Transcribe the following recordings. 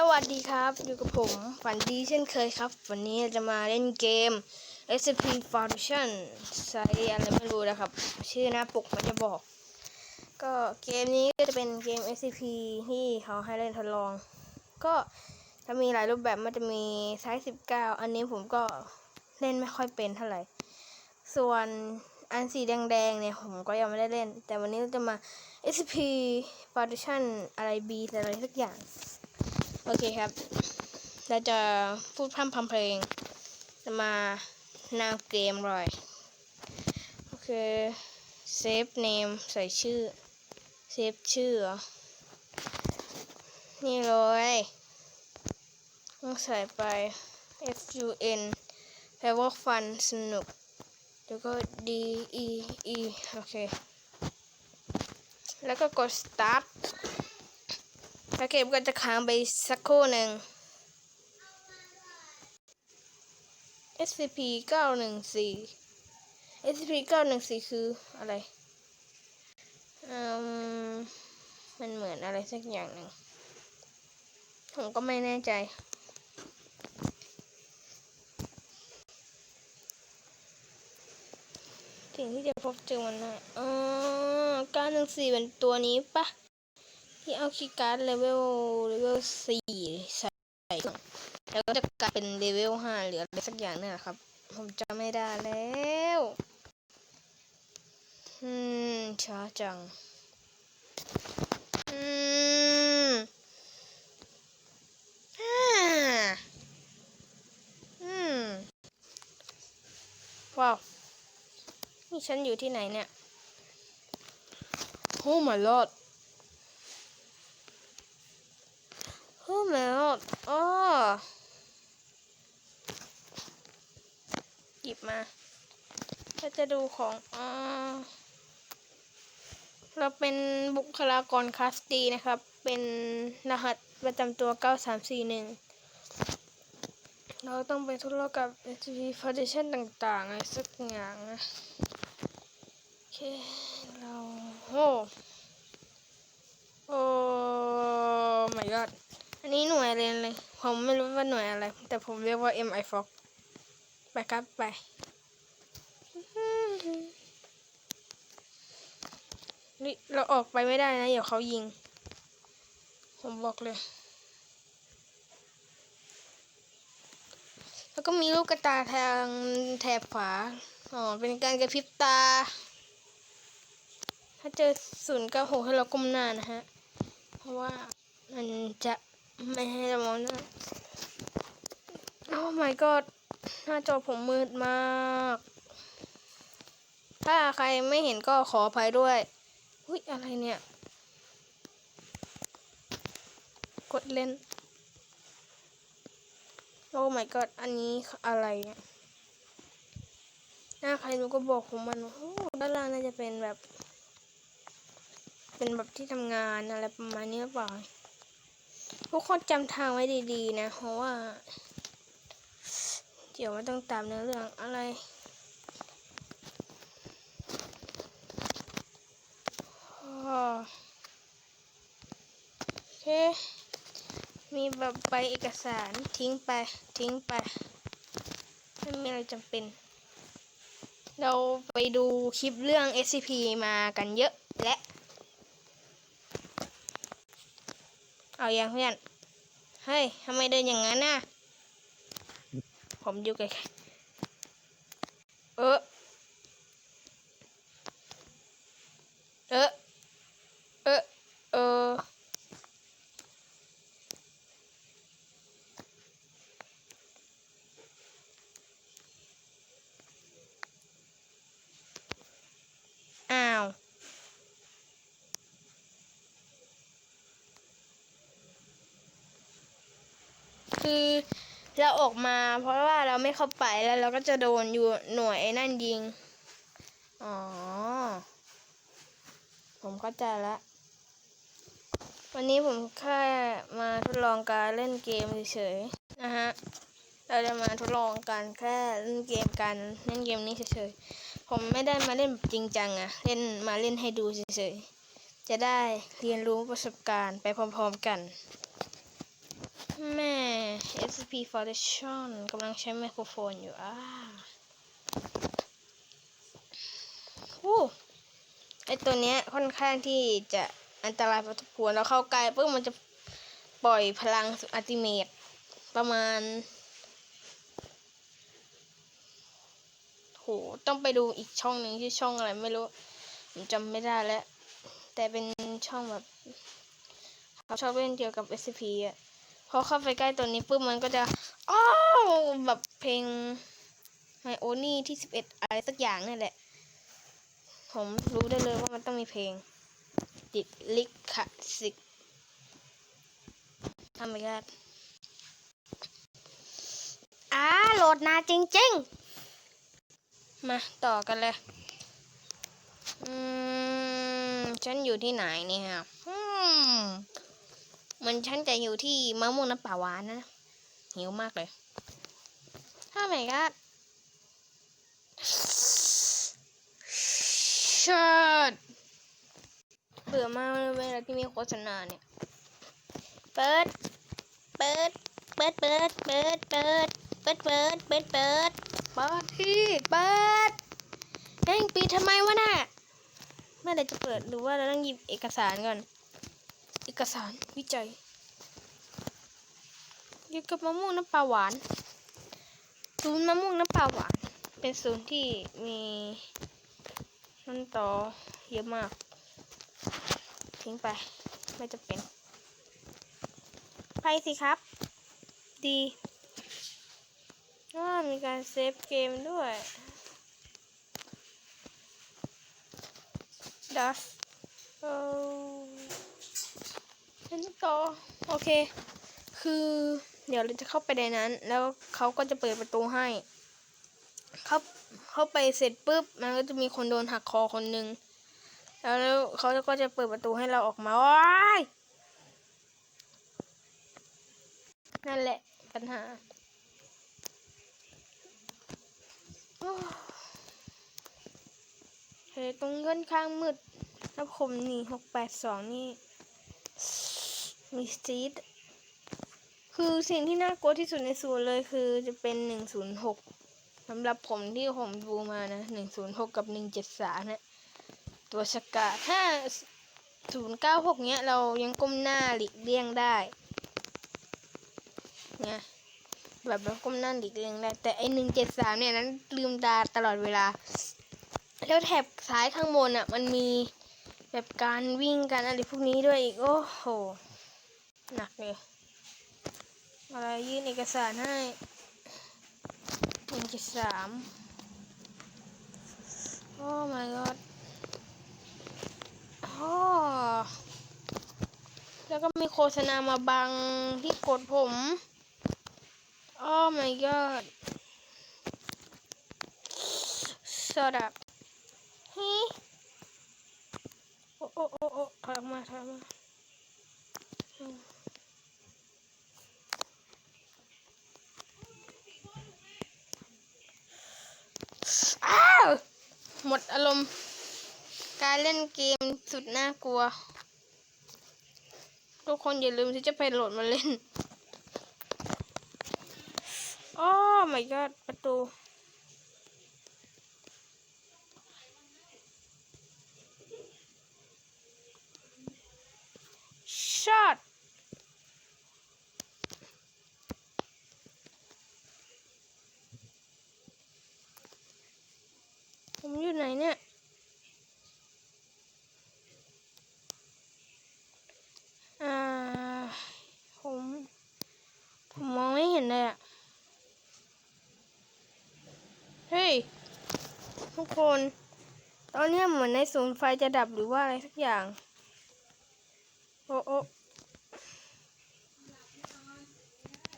สวัสดีครับอยู่กับผมฝันดีเช่นเคยครับ วันนี้จะมาเล่นเกม SCP Foundation ไซต์อะไรไม่รู้นะครับ ชื่อหน้าปกมันจะบอก ก็เกมนี้ก็จะเป็นเกม SCP ที่เขาให้เล่นทดลอง ก็จะมีหลายรูปแบบมันจะมีไซส์19 อันนี้ผมก็เล่นไม่ค่อยเป็นเท่าไหร่ ส่วนอันสีแดงๆเนี่ยผมก็ยังไม่ได้เล่น แต่วันนี้เราจะมา SCP Foundation อะไร B อะไรสักอย่าง โอเคครับ เราจะพูดพร่ำพำเพลง จะมานวเกมเลยโอเคเซฟเนมใส่ชื่อ เซฟชื่อเหรอนี่เลยต้องใส่ไป F U N แปลว่าฟันสนุก แล้วก็ D E E โอเค แล้วก็กด start แล้วเกมก็จะค้างไปสักครู่หนึ่ง SCP 914 SCP 914คืออะไรอืมมันเหมือนอะไรสักอย่างหนึ่ง ผมก็ไม่แน่ใจ สิ่งที่จะพบเจอมันนะอ๋อ914เป็นตัวนี้ปะ ที่เอาคีย์การ์ดเลเวลเลเวลสี่ใส่แล้วก็จะกลายเป็นเลเวลห้าหรืออะไรสักอย่างเนี่ยครับ ผมจำไม่ได้แล้วอืมช้าจังอืมอืมว้าวนี่ฉันอยู่ที่ไหนเนี่ยโอ้ my lord โอ้แมวอ๋อหยิบมาถ้าจะดูของอ๋อเราเป็นบุคลากรคลาสดีนะครับ เป็นรหัสประจำตัว 9341 เราต้องไปทดลองกับ SCP Foundation ต่างๆอะไรสักอย่างนะโอเค เราโอ้โอ้ my god อันนี้หน่วยอะไรเลย ผมไม่รู้ว่าหน่วยอะไร แต่ผมเรียกว่า MI Fox ไปครับไป นี่เราออกไปไม่ได้นะ เดี๋ยวเขายิง ผมบอกเลย แล้วก็มีลูกกระตาทางแถบฝาอ๋อ เป็นการกระพริบตา ถ้าเจอศูนย์เก้าหกให้เราก้มหน้านะฮะ เพราะว่ามันจะ ไม่ให้เรามองหน้าโอ้ my god หน้าจอผมมืดมาก ถ้าใครไม่เห็นก็ขออภัยด้วย อุ้ยอะไรเนี่ย กดเล่น โอ้ my god อันนี้อะไรเนี่ยหน้าใครรู้ก็บอกผมมันโอ้ด้านล่างน่าจะเป็นแบบ เป็นแบบที่ทำงานอะไรประมาณนี้หรือเปล่า ทุกคนจำทางไว้ดีๆ นะ เพราะว่า เดี๋ยวมันต้องตามเนื้อเรื่องอะไรโอเค มีแบบใบเอกสารทิ้งไป ทิ้งไป ไม่มีอะไรจำเป็น เราไปดูคลิปเรื่อง SCP มากันเยอะและ เอาอย่างเพื่อน เฮ้ยทำไมเดินอย่างนั้นน่ะ ผมอยู่ไกลเออ เออ เออ เออ อ้าว คือเราออกมา เพราะว่าเราไม่เข้าไปแล้วเราก็จะโดนอยู่หน่วยไอ้นั่นยิง อ๋อ ผมเข้าใจละวันนี้ผมแค่มาทดลองการเล่นเกมเฉยๆนะฮะ เราจะมาทดลองกันแค่เล่นเกมกันเล่นเกมนี้เฉยๆ ผมไม่ได้มาเล่นจริงจังอะเล่นมาเล่นให้ดูเฉยๆ จะได้เรียนรู้ประสบการณ์ไปพร้อมๆกัน แม่ S P Foundation กำลังใช้ไมโครโฟนอยู่อ่าโอ้ไอตัวเนี้ยค่อนข้างที่จะอันตรายพอสมควรแล้วเข้าใกล้ปุ๊บมันจะปล่อยพลังอัติเมตประมาณ โห ต้องไปดูอีกช่องหนึ่งที่อช่องอะไรไม่รู้ ผมจำไม่ได้แล้ว แต่เป็นช่องแบบเขาชอบเล่นเกี่ยวกับ SCP อะ พอเข้าไปใกล้ตัวนี้ปุ๊บมันก็จะอ้าวแบบเพลงไฮโอนี่ที่สิบเอ็ดอะไรสักอย่างนี่แหละ ผมรู้ได้เลยว่ามันต้องมีเพลง ติดลิขสิทธิ์ทำไมกันอ่าโหลดนาจริง ๆ มาต่อกันเลย อืม ฉันอยู่ที่ไหนเนี่ยอืม มันฉันจะอยู่ที่มะม่วงน้ำป่าหวานนะ หิวมากเลยถ้าไหนก็ชิดเบื่อมากเลยเวลาที่มีโฆษณาเนี่ย เปิด เปิด เปิด เปิด เปิด เปิด เปิด เปิด เปิด เปิดเปิดที่เปิดเฮ้ยปิดทำไมวะน่ะเมื่อไรจะเปิดหรือว่าเราต้องหยิบเอกสารก่อน เอกสารวิจัยเกี่ยวกับมะม่วงน้ำปลาหวาน ศูนย์มะม่วงน้ำปลาหวาน เป็นศูนย์ที่มีต้นตอเยอะมาก ทิ้งไป ไม่จะเป็น ไปสิครับ ดีว่ามีการเซฟเกมด้วยดัสเออ ฉันต่อโอเค คือเดี๋ยวเราจะเข้าไปในนั้น แล้วเขาก็จะเปิดประตูให้เข้าเข้าไปเสร็จปุ๊บมันก็จะมีคนโดนหักคอคนหนึ่งแล้วเขาก็จะเปิดประตูให้เราออกมาว้ายนั่นแหละปัญหาเฮ้ยตรงเงินข้างมืดแล้วผมนี่หกแปดสองนี่ มีซีดคือสิ่งที่น่ากลัวที่สุดในศูนย์เลยคือจะเป็นหนึ่งศูนย์หกสำหรับผมที่ผมดูมานะหนึ่งศูนย์หกกับหนึ่งเจ็ดสามนะตัวสกาถ้าศูนย์เก้าหกเนี้ยเรายังก้มหน้าหลีกเลี่ยงได้เนี่ยแบบเราก้มหน้าหลีกเลี่ยงได้แต่ไอหนึ่งเจ็ดสามเนี่ยนั้นลืมตาตลอดเวลา แล้วแถบซ้ายข้างบนอะ มันมี แบบการวิ่งกันอะไรพวกนี้ด้วยอีก โอ้โห หนักเลยอะไรยื่นเอกสารให้หนึ่งจ็ดสามโอ้ my god โอ้แล้วก็มีโฆษณามาบังที่กดผมโอ้ my god สดับฮี โอ้โอ้โอ้โอ้ถอยออกมาถอยออกมาอ้าว หมดอารมณ์ การเล่นเกมสุดน่ากลัว ทุกคนอย่าลืมที่จะไปโหลดมาเล่น โอ้ my god ประตู ช็อต ผมอยู่ไหนเนี่ย อ่า ผม ผมมองไม่เห็นเลยอะเฮ้ย ทุก คน ตอนนี้เหมือนในศูนย์ไฟจะดับหรือว่าอะไรสักอย่าง โอ้โอ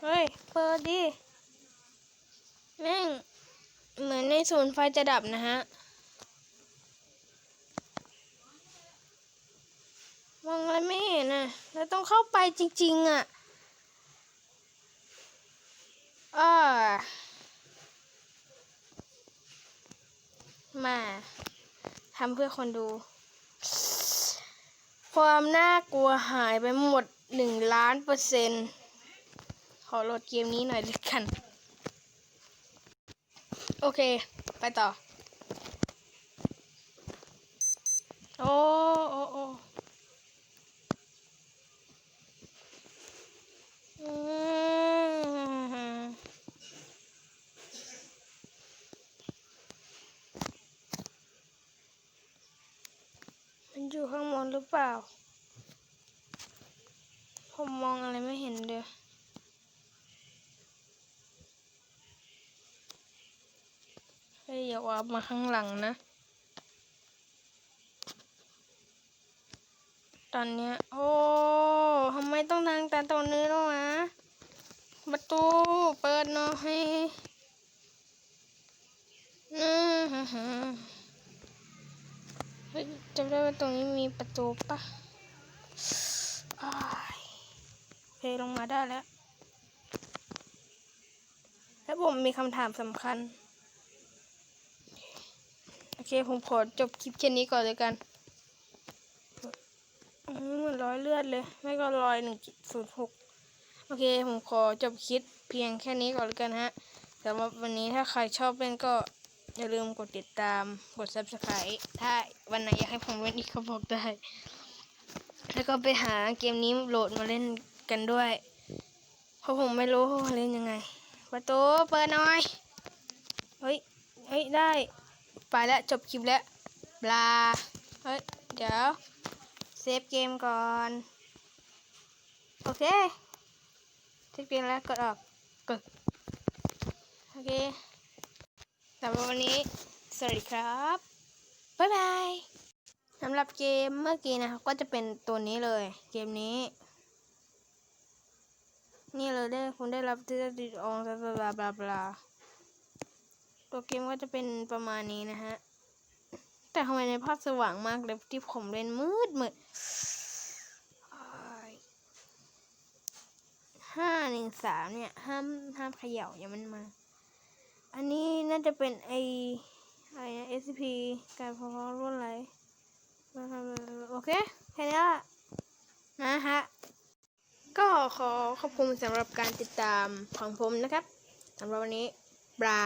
เฮ้ย เปิดดิแม่ง เหมือนในศูนย์ไฟจะดับนะฮะมองอะไรไม่เห็นอะเราต้องเข้าไปจริง ๆ อะอ่า มาทำเพื่อคนดู ความน่ากลัวหายไปหมดหนึ่งล้านเปอร์เซ็นต์ขอโหลดเกมนี้หน่อยด้วยกัน โอเค ไปต่อ โอ้โมมันอยู่ข้างบนหรือ เปล่า ผมมองอะไรไม่เห็นเลยเฮ้ยอย่าว่ามาข้างหลังนะ ตอนเนี้ย โอ้ทำไมต้องทางแต่ตอนนี้ด้วยวะประตูเปิดหน่อยอืมฮึฮึ เฮ้ยจำได้ว่าตรงนี้มีประตูปะอ้ยโอเคลงมาได้แล้ว แล้วผมมีคำถามสำคัญ โอเค ผมขอจบคลิปแค่นี้ก่อนเลยกันมเหมือนร้อยเลือดเลย ไม่ก็ร้อยหนึ่งศูนย์หกโอเค ผมขอจบคลิปเพียงแค่นี้ก่อนเลยกันฮะสำหรับวันนี้ถ้าใครชอบเล่นก็ อย่าลืมกดติดตามกด subscribe ถ้าวันไหนอยากให้ผมเล่นอีกก็บอกได้ แล้วก็ไปหาเกมนี้โหลดมาเล่นกันด้วย เพราะผมไม่รู้ว่าเล่นยังไง ประตูเปิดหน่อย เฮ้ย เฮ้ย ได้ ไปแล้วจบคลิปแล้วบลา เฮ้ย เดี๋ยว เซฟเกมก่อน โอเคเซฟเกมแล้วกดออก กด โอเค สำหรับวันนี้ สวัสดีครับ บ๊ายบายสำหรับเกมเมื่อกี้นะครับ ก็จะเป็นตัวนี้เลย เกมนี้ นี่เลยได้คุณได้รับที่ติดองบลาบลาบลาบลาตัวเกมก็จะเป็นประมาณนี้นะฮะ แต่ทำไมในภาพสว่างมากเลยที่ผมเล่นมืดมืดห้าหนึ่งสามเนี่ย ห้ามห้ามเขย่าอย่ามันมา อันนี้น่าจะเป็นไออะไรนะ SCP การพอรุ่นอะครโอเค แค่นี้ละนะฮะ ก็ขอขอบคุณสำหรับการติดตามของผมนะครับสำหรับวันนี้บรา